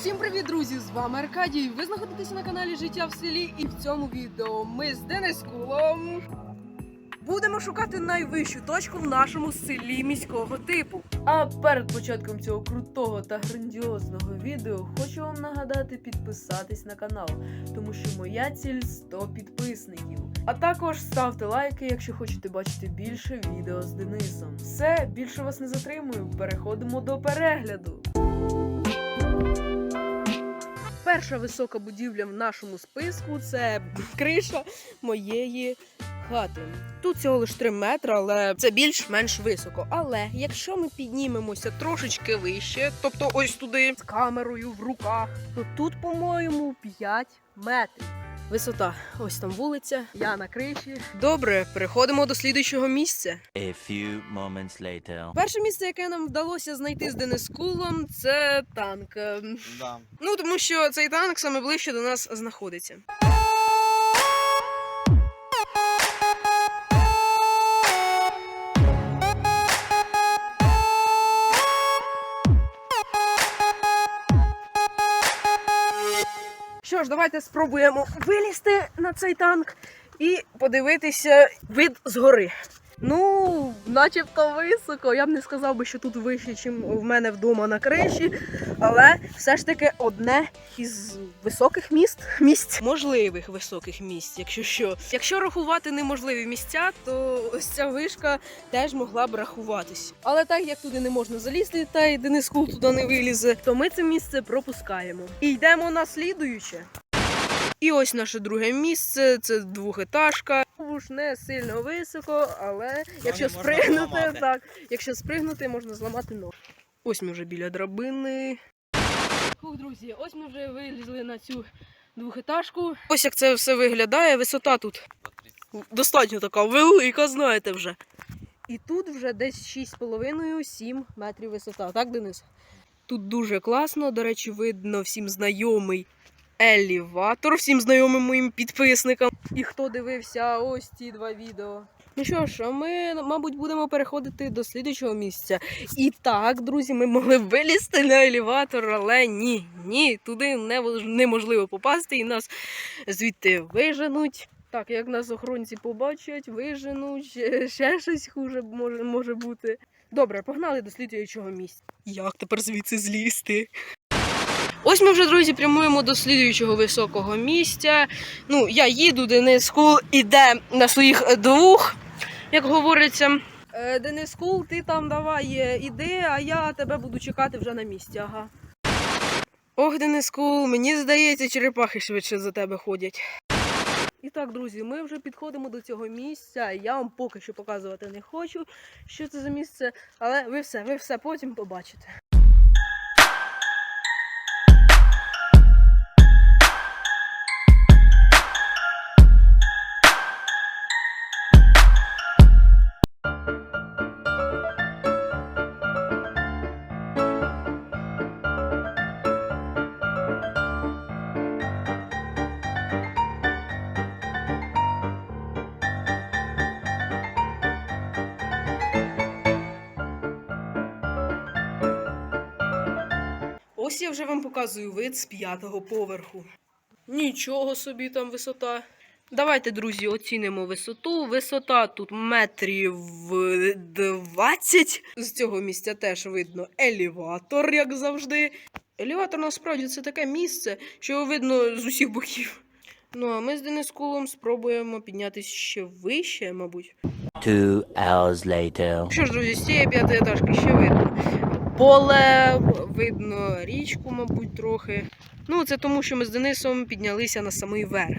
Всім привіт, друзі! З вами Аркадій. Ви знаходитеся на каналі Життя в селі, і в цьому відео ми з Денискулом будемо шукати найвищу точку в нашому селі міського типу. А перед початком цього крутого та грандіозного відео хочу вам нагадати підписатись на канал, тому що моя ціль 100 підписників. А також ставте лайки, якщо хочете бачити більше відео з Денисом. Все, більше вас не затримую. Переходимо до перегляду. Перша висока будівля в нашому списку це криша моєї хати. Тут всього лише 3 метри, але це більш-менш високо. Але якщо ми піднімемося трошечки вище, тобто ось туди з камерою в руках, то тут, по-моєму, 5 метрів. Висота, ось там вулиця, я на криші. Добре, переходимо до слідуючого місця. A few moments later. Перше місце, яке нам вдалося знайти з Денискулом, це танк. Да. Ну, тому що цей танк саме ближче до нас знаходиться. Що ж, давайте спробуємо вилізти на цей танк і подивитися вид згори. Ну, начебто високо. Я б не сказав би, що тут вище, ніж в мене вдома на криші. Але все ж таки одне із високих міст місць. Можливих високих місць, якщо що. Якщо рахувати неможливі місця, то ось ця вишка теж могла б рахуватись. Але так як туди не можна залізти, та й Денис Кул туди не вилізе, то ми це місце пропускаємо. І йдемо на слідуюче. І ось наше друге місце це двохетажка. Уж не сильно високо, але якщо можна спригнути, зламати. так, якщо спригнути, можна зламати ногу. Ось ми вже біля драбини. Хух, друзі, ось ми вже вилізли на цю двохетажку. Ось як це все виглядає. Висота тут достатньо така велика, знаєте вже. І тут вже десь 6,5-7 метрів висота, так, Денис? Тут дуже класно, до речі, видно всім знайомий елеватор, всім знайомим моїм підписникам. І хто дивився ось ці два відео. Ну що ж, ми, мабуть, будемо переходити до слідчого місця. І так, друзі, ми могли вилізти на елеватор, але ні, ні, туди неможливо попасти, і нас звідти виженуть. Так, як нас охоронці побачать, виженуть, ще щось хуже може, може бути. Добре, погнали до слідуючого місця. Як тепер звідси злізти? Ось ми вже, друзі, прямуємо до слідуючого високого місця. Ну, я їду, Денис Кул іде на своїх двох, як говориться. Е, Денис Кул, ти там давай е, іди, а я тебе буду чекати вже на місці. Ага. Ох, Денис Кул, мені здається, черепахи швидше за тебе ходять. І так, друзі, ми вже підходимо до цього місця. Я вам поки що показувати не хочу, що це за місце, але ви все, ви все потім побачите. Ось я вже вам показую вид з п'ятого поверху. Нічого собі там висота. Давайте, друзі, оцінимо висоту. Висота тут метрів 20. З цього місця теж видно елеватор, як завжди. Елеватор насправді це таке місце, що його видно з усіх боків. Ну а ми з Денискулом спробуємо піднятися ще вище, мабуть. Two hours later. Що ж, друзі, з цієї п'ятої етажки ще видно поле, видно річку, мабуть, трохи. Ну, це тому, що ми з Денисом піднялися на самий верх.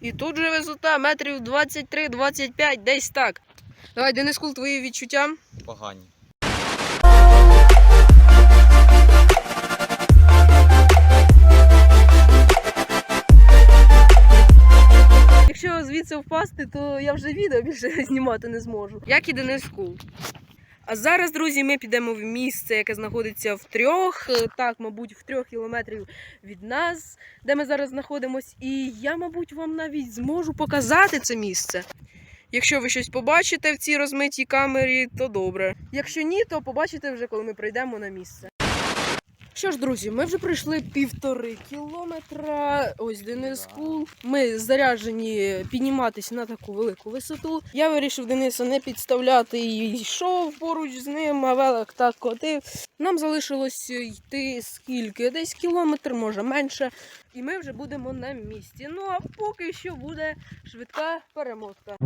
І тут же висота метрів 23-25, десь так. Давай, Денис Кул, твої відчуття. Погані. Якщо звідси впасти, то я вже відео більше знімати не зможу. Як і Денис Кул. А зараз, друзі, ми підемо в місце, яке знаходиться в трьох, е, так, мабуть, в трьох кілометрів від нас, де ми зараз знаходимось. І я, мабуть, вам навіть зможу показати це місце. Якщо ви щось побачите в цій розмитій камері, то добре. Якщо ні, то побачите вже, коли ми прийдемо на місце. Що ж, друзі, ми вже пройшли півтори кілометра. Ось Денис Кул. Ми заряджені підніматися на таку велику висоту. Я вирішив Дениса не підставляти і йшов поруч з ним, а велик так котив. Нам залишилось йти скільки? Десь кілометр, може менше. І ми вже будемо на місці. Ну а поки що буде швидка перемотка.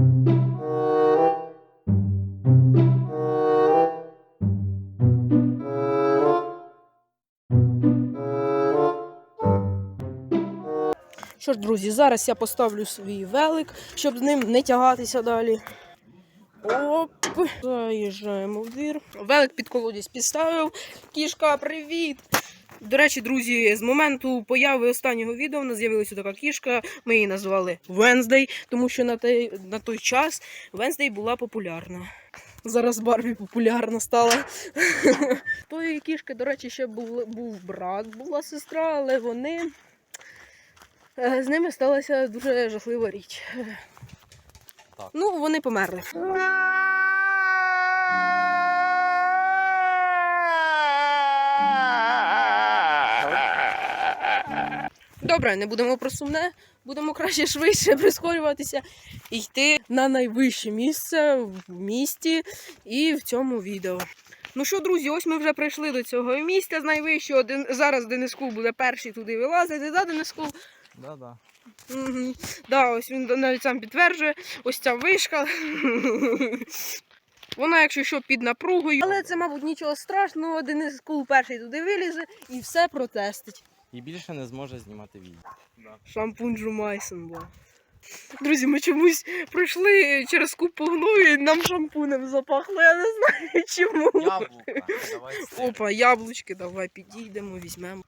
Що ж, друзі, зараз я поставлю свій велик, щоб з ним не тягатися далі. Оп, заїжджаємо в двір. Велик під колодязь підставив. Кішка, привіт! До речі, друзі, з моменту появи останнього відео в нас з'явилася така кішка. Ми її назвали Венздей, тому що на той, на той час Венздей була популярна. Зараз Барбі популярна стала. Тої кішки, до речі, ще був, був брат, була сестра, але вони. Е, З ними сталася дуже жахлива річ. Так. Ну, вони померли. Добре, не будемо про сумне, будемо краще швидше прискорюватися і йти на найвище місце в місті і в цьому відео. Ну що, друзі, ось ми вже прийшли до цього місця з найвищого. Зараз Дениску буде перший туди вилазити, да, Дениску? Да-да. Угу. Да, ось він навіть сам підтверджує. Ось ця вишка. Вона, якщо що, під напругою. Але це, мабуть, нічого страшного. Денис Кул перший туди вилізе і все протестить. І більше не зможе знімати відео. Да. Шампунь Жумайсен, бо. Друзі, ми чомусь пройшли через купу гною і нам шампунем запахло. Я не знаю чому. Яблука. Давай. Опа, яблучки, давай підійдемо, візьмемо.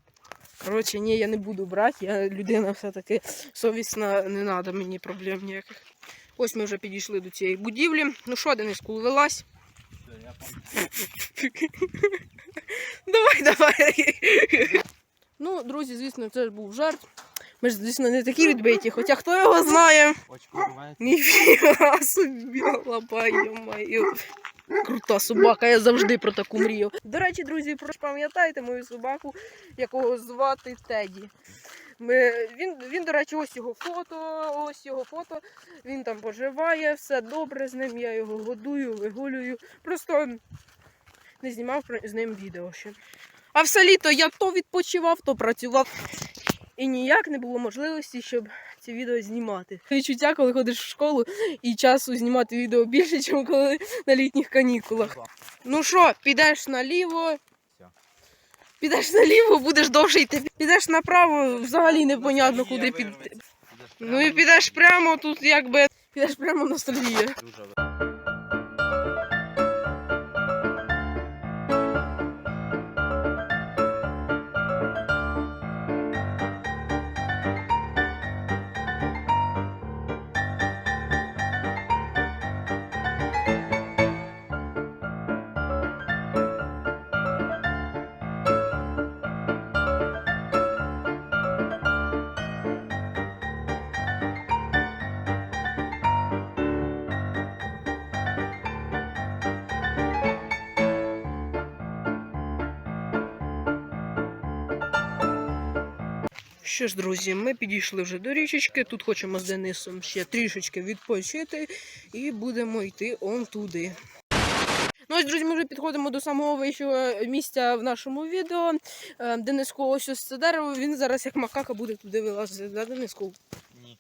Коротше, ні, я не буду брати, я людина все-таки совісна, не треба мені проблем ніяких. Ось ми вже підійшли до цієї будівлі. Ну що, Денис, кул вилазь? Все, я там. Давай, давай. Ну, друзі, звісно, це ж був жарт. Ми ж, звісно, не такі відбиті, хоча хто його знає. Ніфіга собі лапаю мою. Крута собака, я завжди про таку мрію. До речі, друзі, пам'ятаєте мою собаку, якого звати Теді. Ми, він, він, до речі, ось його фото, ось його фото. Він там поживає, все добре з ним, я його годую, вигулюю. Просто не знімав з ним відео ще. А все літо я то відпочивав, то працював. І ніяк не було можливості, щоб ці відео знімати. Відчуття, коли ходиш в школу і часу знімати відео більше, ніж коли на літніх канікулах. Ну що, підеш наліво. Підеш наліво, будеш довше йти. Підеш направо, взагалі непонятно, куди піти. Ну і підеш прямо тут, якби. Підеш прямо на ностальгія. Що ж, друзі, ми підійшли вже до річечки. Тут хочемо з Денисом ще трішечки відпочити і будемо йти он туди. Ну ось, друзі, ми вже підходимо до самого вищого місця в нашому відео. Е, Дениско, ось ось це дерево, він зараз як макака буде туди вилазити. Да, Дениску? Ні.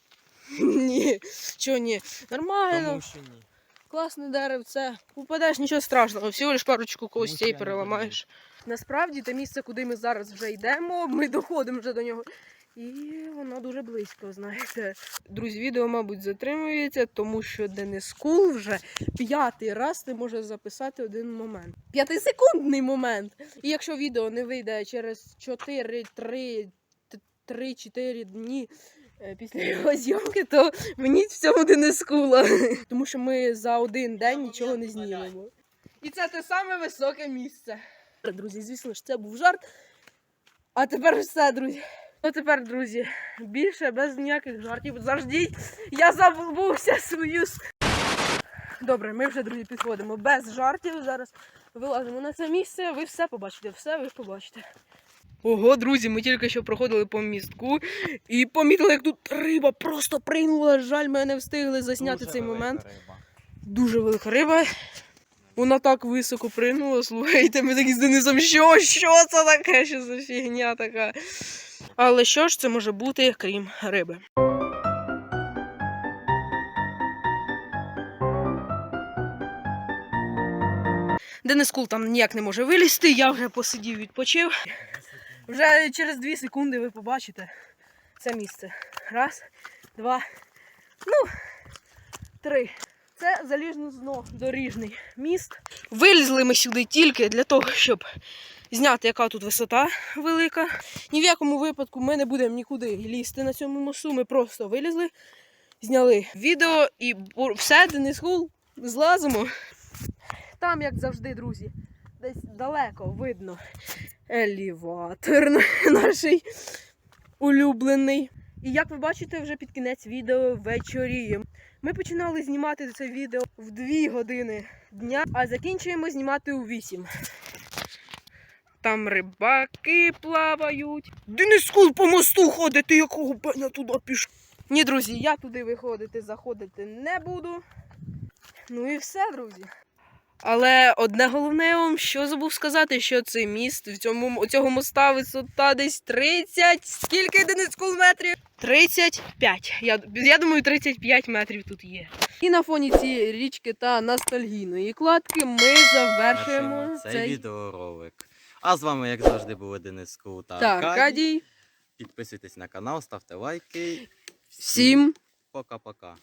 Ні. Чого ні? Нормально, Тому що ні. класне деревце. Упадеш, нічого страшного, всього лиш парочку я не переламаєш. Насправді, те місце, куди ми зараз вже йдемо, ми доходимо вже до нього. І воно дуже близько, знаєте. Друзі, відео, мабуть, затримується, тому що Денис Кул вже п'ятий раз не може записати один момент. П'ятисекундний момент. І якщо відео не вийде через 4, 3, 3-4 дні е, після його зйомки, то мені в цьому Денис Кула. Тому що ми за один день нічого не знімемо. І це те саме високе місце. Друзі, звісно ж, це був жарт. А тепер все, друзі. Ну тепер, друзі, більше без ніяких жартів. Заждіть, я забувся свою. с- Добре, ми вже, друзі, підходимо без жартів. Зараз вилазимо на це місце. Ви все побачите, все ви побачите. Ого, друзі, ми тільки що проходили по містку і помітили, як тут риба просто прийнула. Жаль, ми не встигли засняти Дуже цей момент. риба. Дуже велика риба. Вона так високо прийнула, слухайте, ми такі з Денисом, що, що це таке, що за фігня така. Але що ж це може бути, крім риби? Денис Кул там ніяк не може вилізти, я вже посидів, відпочив. Вже через дві секунди ви побачите це місце. Раз, два, ну, три. Це залізнозно доріжний міст. Вилізли ми сюди тільки для того, щоб зняти, яка тут висота велика. Ні в якому випадку ми не будемо нікуди лізти на цьому мосту. Ми просто вилізли, зняли відео і все, Денис Гул, злазимо. Там, як завжди, друзі, десь далеко видно елеватор наш улюблений. І як ви бачите, вже під кінець відео вечоріє. Ми починали знімати це відео в 2 години дня, а закінчуємо знімати у 8. Там рибаки плавають. Денис Скул по мосту ходити, якого пеня туди пішов. Ні, друзі, я туди виходити, заходити не буду. Ну і все, друзі. Але одне головне я вам що забув сказати, що цей міст в цьому у цього моста висота десь 30. Скільки Денис Кул метрів? 35. Я, я думаю, 35 метрів тут є. І на фоні цієї річки та ностальгійної кладки ми завершуємо цей цей відеоролик. А з вами, як завжди, були Денис Кул та Так. Аркадій. Підписуйтесь на канал, ставте лайки. Всім Пока-пока.